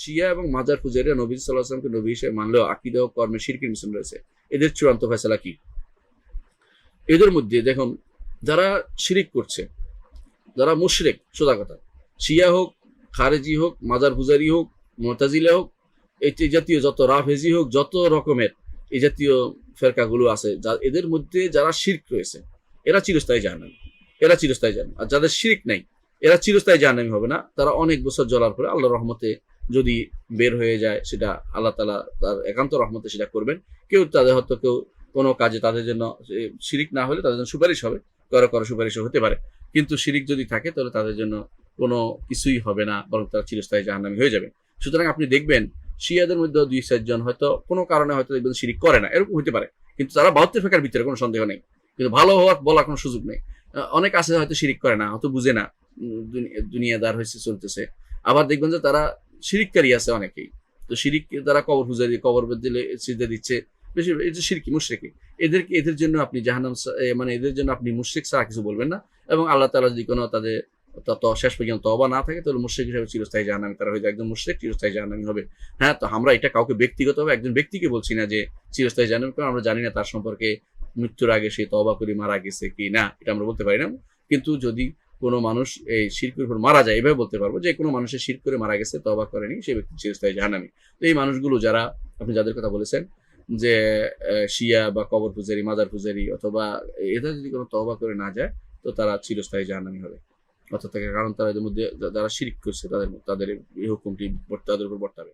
শিয়া এবং মাজার পূজারীরা নবী সাল্লাহ আসলামকে নবী হিসেবে মানলেও আকিদা ও কর্মে শিরকির মিশ্রণ রয়েছে। এদের চূড়ান্ত ফেসলা কি? এদের মধ্যে দেখুন, যারা শিরিক করছে, যারা মুশরেক, সোজা কথা, শিয়া হোক, খারেজি হোক, মাজার পূজারি হোক, মোতাজিলা হোক, এই জাতীয় যত রাফেজি হোক, যত রকমের এই জাতীয় ফেরকাগুলো আছে, যা এদের মধ্যে যারা শির্ক রয়েছে, এরা চিরস্থায়ী জাহান্নামী। এরা চিরস্থায়ী জাহান্নাম। আর যাদের শিরিক নাই, এরা চিরস্থায়ী জাহান্নামী হবে না। তারা অনেক বছর জ্বলার পরে আল্লাহ রহমতে যদি বের হয়ে যায়, সেটা আল্লাহ তালা তার একান্ত রহমতে সেটা করবেন। কেউ তাদের হয়তো কেউ কোনো কাজে তাদের জন্য শিরিক না হলে তাদের জন্য সুপারিশ হবে, কারও কারও সুপারিশও হতে পারে। কিন্তু শিরিক যদি থাকে, তাহলে তাদের জন্য কোনো কিছুই হবে না, বরং তারা চিরস্থায়ী জাহান্নামী হয়ে যাবে। সুতরাং আপনি দেখবেন, শিয়াদের মধ্যে দুই চারজন হয়তো কোনো কারণে হয়তো দেখবেন শিরিক করে না, এরকম হতে পারে। কিন্তু তারা বাহাত্তর ফেকার ভিতরে কোনো সন্দেহ নেই। কিন্তু ভালো হওয়ার বলার কোনো সুযোগ নেই। অনেক আছে হয়তো শিরিক করে না, হয়তো বুঝে না দুনিয়াদার হয়েছে চলতেছে। আবার দেখবেন যে তারা শিরিককারী আছে অনেকেই। তো শিরিক তারা কবর পূজারি কবর দিলে সিদ্ধে দিচ্ছে। বেশি যে শিরকি মুশরিকি। এদেরকে এদের জন্য আপনি এ, মানে এদের জন্য আপনি মুশরিক ছাড়া কিছু বলবেন না। এবং আল্লাহ তাআলা যদি কোনো তাদের ত- ত- শেষ পর্যন্ত তবা না থাকে তাহলে মুশরিক হিসাবে চিরস্থায়ী জাহান্নামী তারা হয়ে যায়। একদম মুশরিক চিরস্থায়ী জাহান্নামী হবে। হ্যাঁ তো আমরা এটা কাউকে ব্যক্তিগতভাবে একজন ব্যক্তিকে বলছি না যে চিরস্থায়ী জাহান্নামী কারণ আমরা জানি না তার সম্পর্কে মৃত্যুর আগে সে তবা করে মারা গেছে কি না এটা আমরা বলতে পারি না। কিন্তু যদি কোনো মানুষ এই শিরকের উপর মারা যায়, এভাবে বলতে পারব। যে কোনো মানুষের শির করে মারা গেছে তবা করেনি সেই ব্যক্তি চিরস্থায়ী জাহান্নামী। তো এই মানুষগুলো যারা, আপনি যাদের কথা বলেছেন, যে শিয়া বা কবর পূজারি, মাজার পূজারি অথবা এদের যদি কোনো তবা করে না যায়, তো তারা চিরস্থায়ী জাহান্নামী হবে। অর্থাৎ কারণ তারা এদের মধ্যে, যারা শিরিক করছে, তাদের তাদের এই হুকুমটি তাদের উপর বর্তাবে।